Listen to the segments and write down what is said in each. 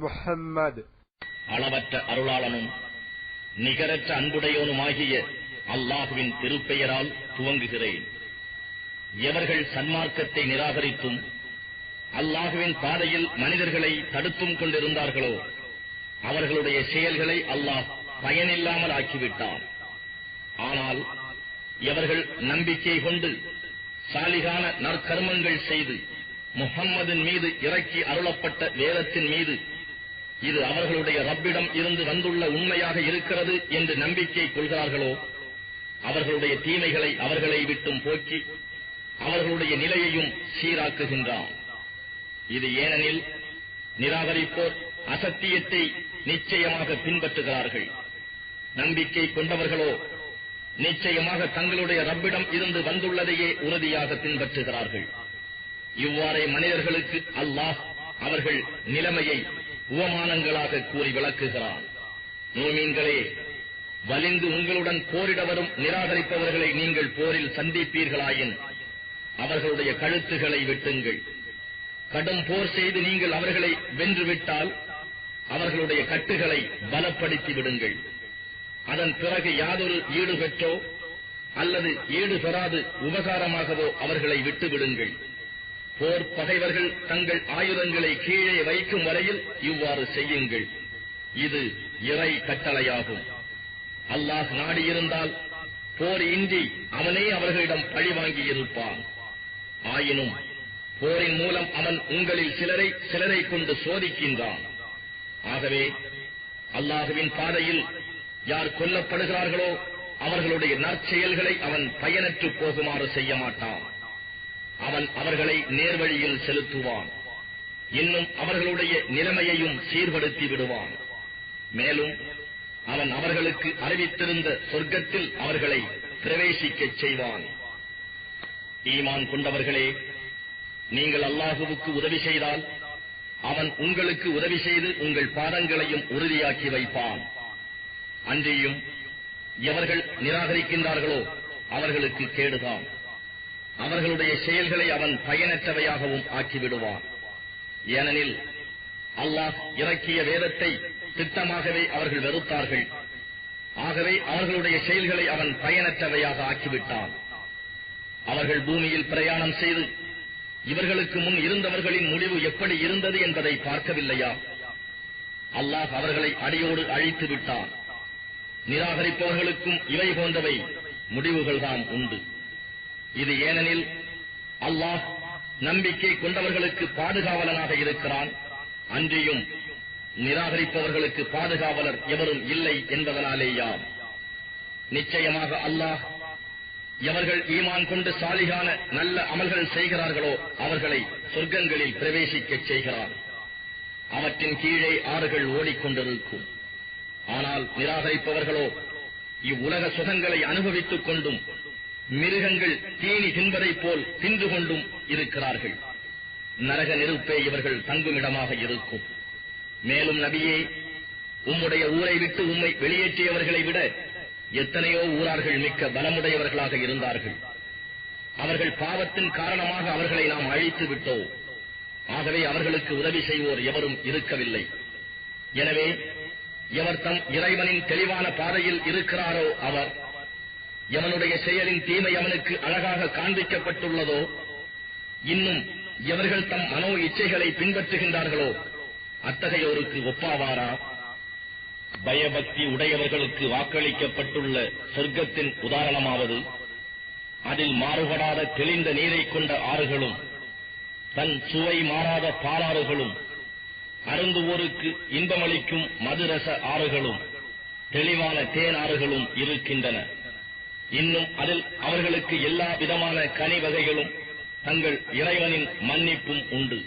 Surah அளவற்ற அருளாளனும் நிகரற்ற அன்புடையோனுமாகிய அல்லாஹுவின் திருப்பெயரால் துவங்குகிறேன். எவர்கள் சன்மார்க்கத்தை நிராகரித்தும் அல்லாஹுவின் பாதையில் மனிதர்களை தடுத்தும் கொண்டிருந்தார்களோ அவர்களுடைய செயல்களை அல்லாஹ் பயனில்லாமல் ஆக்கிவிட்டான். ஆனால் எவர்கள் நம்பிக்கை கொண்டு சாலிகான நற்கர்மங்கள் செய்து முகம்மதின் மீது இறக்கி அருளப்பட்ட வேதத்தின் மீது இது அவர்களுடைய ரப்பிடம் இருந்து வந்துள்ள உண்மையாக இருக்கிறது என்று நம்பிக்கை கொள்கிறார்களோ? அவர்களுடைய தீமைகளை அவர்களை விட்டும் போக்கி அவர்களுடைய நிலையையும் சீராக்குகின்றான். இது ஏனெனில் நிராகரிப்போர் அசத்தியத்தை நிச்சயமாக பின்பற்றுகிறார்கள். நம்பிக்கை கொண்டவர்களோ நிச்சயமாக தங்களுடைய ரப்பிடம் இருந்து வந்துள்ளதையே உறுதியாக பின்பற்றுகிறார்கள். இவ்வாறே மனிதர்களுக்கு அல்லாஹ் அவர்கள் நிலைமையை உவமானங்களாக கூறி விளக்குகிறான். நோமீன்களே வலிந்து உங்களுடன் போரிட வரும் நிராகரிப்பவர்களை நீங்கள் போரில் சந்திப்பீர்களாயின் அவர்களுடைய கழுத்துகளை வெட்டுங்கள். கடும் போர் செய்து நீங்கள் அவர்களை வென்றுவிட்டால் அவர்களுடைய கட்டுகளை பலப்படுத்தி விடுங்கள். அதன் பிறகு யாதொரு ஈடுபெற்றோ அல்லது ஈடுபெறாது உபகாரமாகவோ அவர்களை விட்டுவிடுங்கள். போர் பகைவர்கள் தங்கள் ஆயுதங்களை கீழே வைக்கும் வரையில் இவ்வாறு செய்யுங்கள். இது இறை கட்டளையாகும். அல்லாஹ் நாடியிருந்தால் போர் இன்றி அவனே அவர்களிடம் பழிவாங்கி இருப்பான். ஆயினும் போரின் மூலம் அவன் உங்களில் சிலரை சிலரை கொண்டு சோதிக்கின்றான். ஆகவே அல்லாஹுவின் பாதையில் யார் கொல்லப்படுகிறார்களோ அவர்களுடைய நற்செயல்களை அவன் பயனற்று போகுமாறு செய்ய மாட்டான் அவன் அவர்களை நேர்வழியில் செலுத்துவான். இன்னும் அவர்களுடைய நிலைமையையும் சீர்படுத்தி விடுவான். மேலும் அவன் அவர்களுக்கு அறிவித்திருந்த சொர்க்கத்தில் அவர்களை பிரவேசிக்கச் செய்வான். ஈமான் கொண்டவர்களே நீங்கள் அல்லாஹுவுக்கு உதவி செய்தால் அவன் உங்களுக்கு உதவி செய்து உங்கள் பாதங்களையும் உறுதியாக்கி வைப்பான். அன்றியும் எவர்கள் நிராகரிக்கின்றார்களோ அவர்களுக்கு கேடுதான். அவர்களுடைய செயல்களை அவன் பயனற்றவையாகவும் ஆக்கிவிடுவான். ஏனெனில் அல்லாஹ் இறக்கிய வேதத்தை திட்டமாகவே அவர்கள் வெறுத்தார்கள். ஆகவே அவர்களுடைய செயல்களை அவன் பயனற்றவையாக ஆக்கிவிட்டான். அவர்கள் பூமியில் பிரயாணம் செய்து இவர்களுக்கு முன் இருந்தவர்களின் முடிவு எப்படி இருந்தது என்பதை பார்க்கவில்லையா? அல்லாஹ் அவர்களை அடியோடு அழித்து விட்டான். நிராகரிப்பவர்களுக்கும் இவை போன்றவை முடிவுகள்தான் உண்டு. இது ஏனெனில் அல்லாஹ் நம்பிக்கை கொண்டவர்களுக்கு பாதுகாவலனாக இருக்கிறான். அன்றியும் நிராகரிப்பவர்களுக்கு பாதுகாவலர் எவரும் இல்லை என்பதனாலேயாம். நிச்சயமாக அல்லாஹ் எவர்கள் ஈமான் கொண்டு சாலிகான நல்ல அமல்கள் செய்கிறார்களோ அவர்களை சொர்க்கங்களில் பிரவேசிக்கச் செய்கிறார் அவற்றின் கீழே ஆறுகள் ஓடிக்கொண்டிருக்கும். ஆனால் நிராகரிப்பவர்களோ இவ்வுலக சுகங்களை அனுபவித்துக் கொண்டும் மிருகங்கள் தீனி தின்பதைப் போல் தின்று கொண்டும் இருக்கிறார்கள். நரக நெருப்பே இவர்கள் தங்குமிடமாக இருக்கும். மேலும் நபியே உம்முடைய ஊரை விட்டு உம்மை வெளியேற்றியவர்களை விட எத்தனையோ ஊரார்கள் மிக்க பலமுடையவர்களாக இருந்தார்கள். அவர்கள் பாவத்தின் காரணமாக அவர்களை நாம் அழித்து விட்டோம். ஆகவே அவர்களுக்கு உதவி செய்வோர் எவரும் இருக்கவில்லை. எனவே எவர் தம் இறைவனின் தெளிவான பாதையில் இருக்கிறாரோ அவர் எவனுடைய செயலின் தீமை அவனுக்கு அழகாக காண்பிக்கப்பட்டுள்ளதோ இன்னும் எவர்கள் தம் மனோ இச்சைகளை பின்பற்றுகின்றார்களோ அத்தகையோருக்கு ஒப்பாவாரா? பயபக்தி உடையவர்களுக்கு வாக்களிக்கப்பட்டுள்ள சொர்க்கத்தின் உதாரணமாவது அதில் மாறுபடாத தெளிந்த நீரை கொண்ட ஆறுகளும் தன் சுவை மாறாத பாலாறுகளும் அருந்துவோருக்கு இன்பமளிக்கும் மதுரச ஆறுகளும் தெளிவான தேன் ஆறுகளும் இருக்கின்றன. இன்னும் அதில் அவர்களுக்கு எல்லா விதமான கனி வகைகளும் தங்கள் இறைவனின் மன்னிப்பும் உண்டு.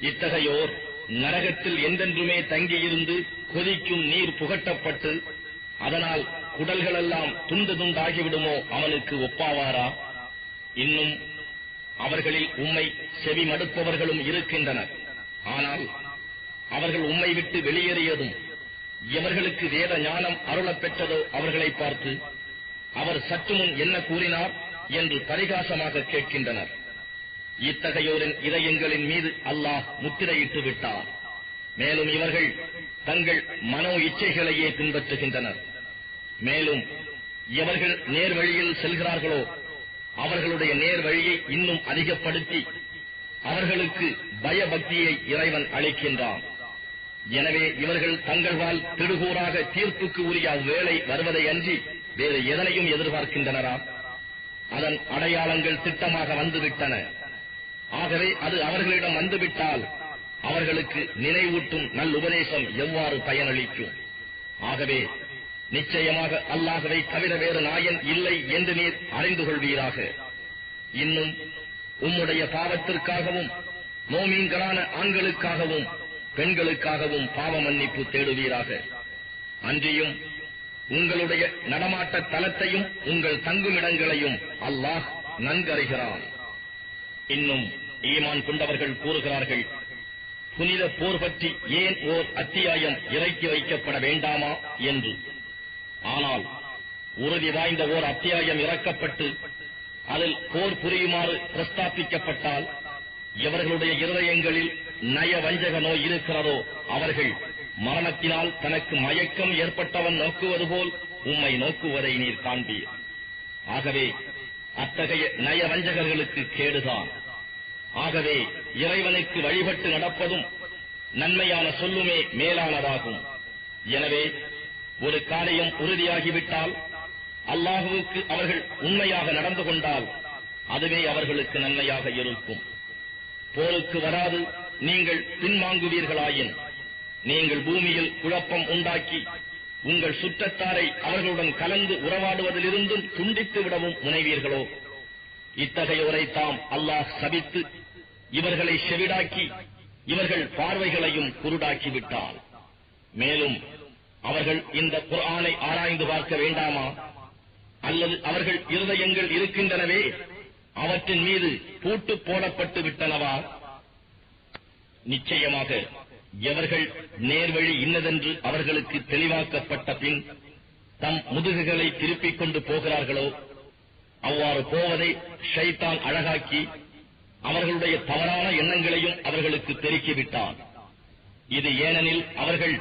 இத்தகையோர் நரகத்தில் எந்தென்றுமே தங்கியிருந்து கொதிக்கும் நீர் புகட்டப்பட்டு அதனால் குடல்களெல்லாம் துண்டு துண்டாகிவிடுமோ அவனுக்கு ஒப்பாவாரா? இன்னும் அவர்களில் உம்மை செவி மடுப்பவர்களும் இருக்கின்றனர். ஆனால் அவர்கள் உம்மை விட்டு வெளியேறியதும் எவர்களுக்கு வேத ஞானம் அருளப் பெற்றதோ அவர்களை பார்த்து அவர் சற்றுமுன் என்ன கூறினார் என்று பரிகாசமாக கேட்கின்றனர். இத்தகையோரின் இதயங்களின் மீது அல்லாஹ் முத்திரையிட்டு விட்டார். மேலும் இவர்கள் தங்கள் மனோ இச்சைகளையே பின்பற்றுகின்றனர். மேலும் எவர்கள் நேர்வழியில் செல்கிறார்களோ அவர்களுடைய நேர்வழியை இன்னும் அதிகப்படுத்தி அவர்களுக்கு பயபக்தியை இறைவன் அளிக்கின்றான். எனவே இவர்கள் தங்கள்வால் திடுகூறாக தீர்ப்புக்கு உரிய அவ்வேளை வருவதை அன்றி வேறு எதனையும் எதிர்பார்க்கின்றனரா? அதன் அடையாளங்கள் திட்டமாக வந்துவிட்டன. ஆகவே அது அவர்களிடம் வந்துவிட்டால் அவர்களுக்கு நினைவூட்டும் நல்லுபதேசம் எவ்வாறு பயனளிக்கும்? ஆகவே நிச்சயமாக அல்லாகவே தவிர வேறு நாயன் இல்லை என்று நீர் அறிந்து கொள்வீராக. இன்னும் உம்முடைய பாவத்திற்காகவும் மோமீன்களான ஆண்களுக்காகவும் பெண்களுக்காகவும் பாவ மன்னிப்பு தேடுவீராக. அன்றியும் உங்களுடைய நடமாட்ட தலத்தையும் உங்கள் தங்குமிடங்களையும் அல்லாஹ் நன்கறிகிறான். இன்னும் ஈமான் கொண்டவர்கள் கூறுகிறார்கள் புனித போர் பற்றி ஏன் ஓர் அத்தியாயம் இறக்கி வைக்கப்பட வேண்டாமா என்று. ஆனால் உறுதி வாய்ந்த ஓர் அத்தியாயம் இறக்கப்பட்டு அதில் போர் புரியுமாறு பிரஸ்தாபிக்கப்பட்டால் எவர்களுடைய இருதயங்களில் நய வஞ்சக நோய் இருக்கிறதோ அவர்கள் மரணத்தினால் தனக்கு மயக்கம் ஏற்பட்டவன் நோக்குவது போல் உம்மை நோக்குவதை நீர் காண்பீர். ஆகவே அத்தகைய நயவஞ்சகர்களுக்கு கேடுதான். ஆகவே இறைவனுக்கு வழிபட்டு நடப்பதும் நன்மையான சொல்லுமே மேலானதாகும். எனவே ஒரு காரியம் உறுதியாகிவிட்டால் அல்லாஹுவுக்கு அவர்கள் உண்மையாக நடந்து கொண்டால் அதுவே அவர்களுக்கு நன்மையாக இருக்கும். போருக்கு வராது நீங்கள் பின்வாங்குவீர்களாயின் நீங்கள் பூமியில் குழப்பம் உண்டாக்கி உங்கள் சுற்றத்தாரை அவர்களுடன் கலந்து உறவாடுவதிலிருந்தும் துண்டித்து விடவும் முனைவீர்களோ? இத்தகையோரை தாம் அல்லாஹ் சபித்து இவர்களை செவிடாக்கி இவர்கள் பார்வைகளையும் குருடாக்கிவிட்டார் மேலும் அவர்கள் இந்த குரானை ஆராய்ந்து பார்க்க வேண்டாமா? அல்லது அவர்கள் இருதயங்கள் இருக்கின்றனவே அவற்றின் மீது பூட்டு போடப்பட்டு விட்டனவா? நிச்சயமாக எவர்கள் நேர்வழி இன்னதென்று அவர்களுக்கு தெளிவாக்கப்பட்ட பின் தம் முதுகுகளை திருப்பிக் கொண்டு போகிறார்களோ அவ்வாறு போவதை ஷைத்தான் அழகாக்கி அவர்களுடைய தவறான எண்ணங்களையும் அவர்களுக்கு பெருக்கிவிட்டான். இது ஏனெனில் அவர்கள்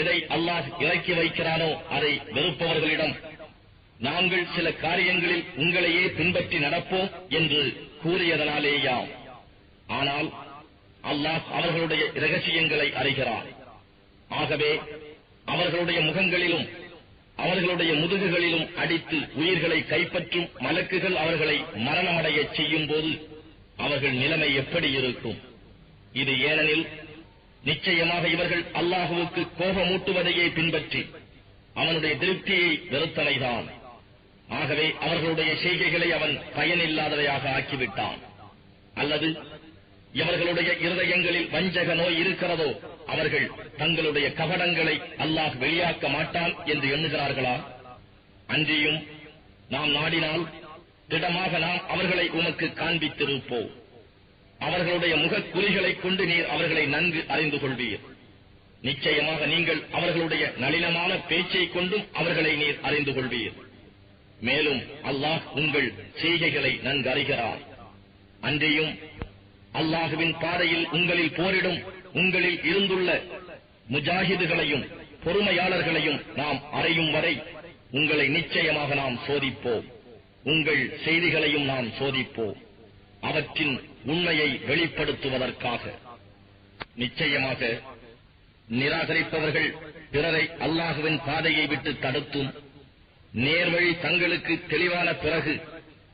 எதை அல்லாஹ் இறக்கி வைக்கிறானோ அதை வெறுப்பவர்களிடம் நாங்கள் சில காரியங்களில் உங்களையே பின்பற்றி நடப்போம் என்று கூறியதனாலேயாம். ஆனால் அல்லாஹ் அவர்களுடைய ரகசியங்களை அறிகிறான் ஆகவே அவர்களுடைய முகங்களிலும் அவர்களுடைய முதுகுகளிலும் அடித்து உயிர்களை கைப்பற்றும் மலக்குகள் அவர்களை மரணமடைய செய்யும் போது அவர்கள் நிலைமை எப்படி இருக்கும்? இது ஏனெனில் நிச்சயமாக இவர்கள் அல்லாஹுவுக்கு கோபமூட்டுவதையே பின்பற்றி அவனுடைய திருப்தியை வெறுத்தனைதான் ஆகவே அவர்களுடைய செய்கைகளை அவன் பயனில்லாதவையாக ஆக்கிவிட்டான். அல்லது எவர்களுடைய இருதயங்களில் வஞ்சக நோய் இருக்கிறதோ அவர்கள் தங்களுடைய கபடங்களை அல்லாஹ் வெளியாக்க மாட்டான் என்று எண்ணுகிறார்களா? அன்றியும் நாம் நாடினால் திடமாக நாம் அவர்களை உமக்கு காண்பித்திருப்போம். அவர்களுடைய முகக்குறிகளைக் கொண்டு நீர் அவர்களை நன்கு அறிந்து கொள்வீர். நிச்சயமாக நீங்கள் அவர்களுடைய நளினமான பேச்சை கொண்டும் அவர்களை நீர் அறிந்து கொள்வீர். மேலும் அல்லாஹ் உங்கள் செய்கைகளை நன்கு அறிகிறார். அன்றியும் அல்லாஹுவின் பாதையில் உங்களில் போரிடும் உங்களில் இருந்துள்ள முஜாஹிதுகளையும் பொறுமையாளர்களையும் நாம் அறையும் வரை உங்களை நிச்சயமாக நாம் சோதிப்போம். உங்கள் செய்திகளையும் நாம் சோதிப்போம். அவற்றின் உண்மையை வெளிப்படுத்துவதற்காக. நிச்சயமாக நிராகரிப்பவர்கள் பிறரை அல்லாஹுவின் பாதையை விட்டு தடுத்தும். நேர்வழி தங்களுக்கு தெளிவான பிறகு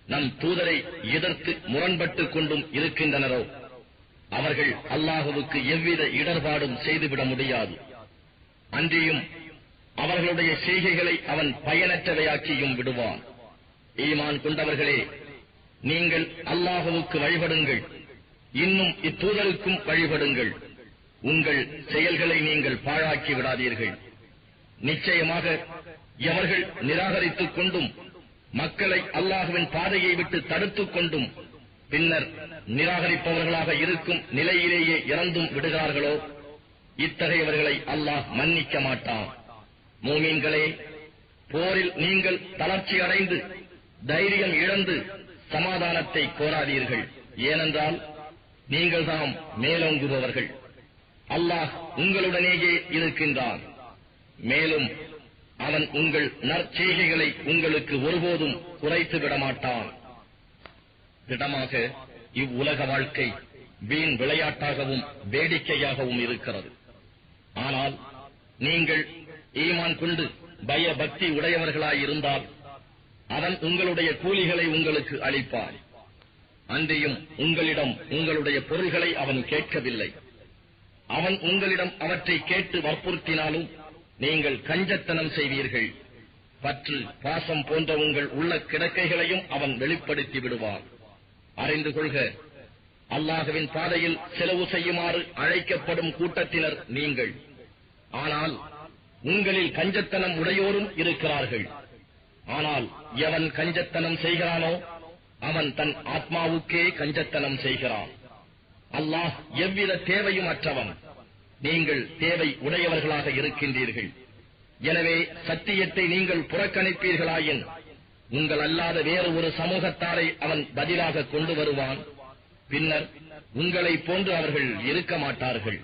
நம் தூதரை எதிர்த்து முரண்பட்டுக் கொண்டும் இருக்கின்றனரோ? அவர்கள் அல்லாஹுவுக்கு எவ்வித இடர்பாடும் செய்துவிட முடியாது. அன்றியும் அவர்களுடைய செய்கைகளை அவன் பயனற்றவையாக்கியும் விடுவான். ஈமான் கொண்டவர்களே நீங்கள் அல்லாஹுவுக்கு வழிபடுங்கள். இன்னும் இத்தூதருக்கும் வழிபடுங்கள். உங்கள் செயல்களை நீங்கள் பாழாக்கி விடாதீர்கள். நிச்சயமாக எவர்கள் நிராகரித்துக் கொண்டும் மக்களை அல்லாஹுவின் பாதையை விட்டு தடுத்துக் கொண்டும் பின்னர் நிராகரிப்பவர்களாக இருக்கும் நிலையிலேயே இறந்தும் விடுகிறார்களோ? இத்தகையவர்களை அல்லாஹ் மன்னிக்க மாட்டான். மூமீன்களே போரில் நீங்கள் தளர்ச்சி அடைந்து தைரியம் இழந்து சமாதானத்தை கோராதீர்கள். ஏனென்றால் நீங்கள் தாம் மேலோங்குபவர்கள். அல்லாஹ் உங்களுடனேயே இருக்கின்றான். மேலும் அவன் உங்கள் நற்செய்கைகளை உங்களுக்கு ஒருபோதும் குறைத்து விடமாட்டான். திடமாக இவ்வுலக வாழ்க்கை வீண் விளையாட்டாகவும் வேடிக்கையாகவும் இருக்கிறது. ஆனால் நீங்கள் ஈமான் கொண்டு பயபக்தி உடையவர்களாயிருந்தால் அவன் உங்களுடைய கூலிகளை உங்களுக்கு அளிப்பான். அன்றியும் உங்களிடம் உங்களுடைய பொருள்களை அவன் கேட்கவில்லை. அவன் உங்களிடம் அவற்றை கேட்டு வற்புறுத்தினாலும் நீங்கள் கஞ்சத்தனம் செய்வீர்கள். பற்று பாசம் போன்ற உங்கள் உள்ள கிடக்கைகளையும் அவன் வெளிப்படுத்தி விடுவான். அறிந்து கொள்க அல்லாஹுவின் பாதையில் செலவு செய்யுமாறு அழைக்கப்படும் கூட்டத்தினர் நீங்கள். ஆனால் உங்களில் கஞ்சத்தனம் உடையோரும் இருக்கிறார்கள். ஆனால் எவன் கஞ்சத்தனம் செய்கிறானோ அவன் தன் ஆத்மாவுக்கே கஞ்சத்தனம் செய்கிறான். அல்லாஹ் எவ்வித தேவையும் அற்றவன். நீங்கள் தேவை உடையவர்களாக இருக்கின்றீர்கள். எனவே சத்தியத்தை நீங்கள் புறக்கணிப்பீர்களாயின் உங்கள் அல்லாத வேறு ஒரு சமூகத்தாரை அவன் பதிலாக கொண்டு வருவான். பின்னர் உங்களைப் போன்று அவர்கள் இருக்க மாட்டார்கள்.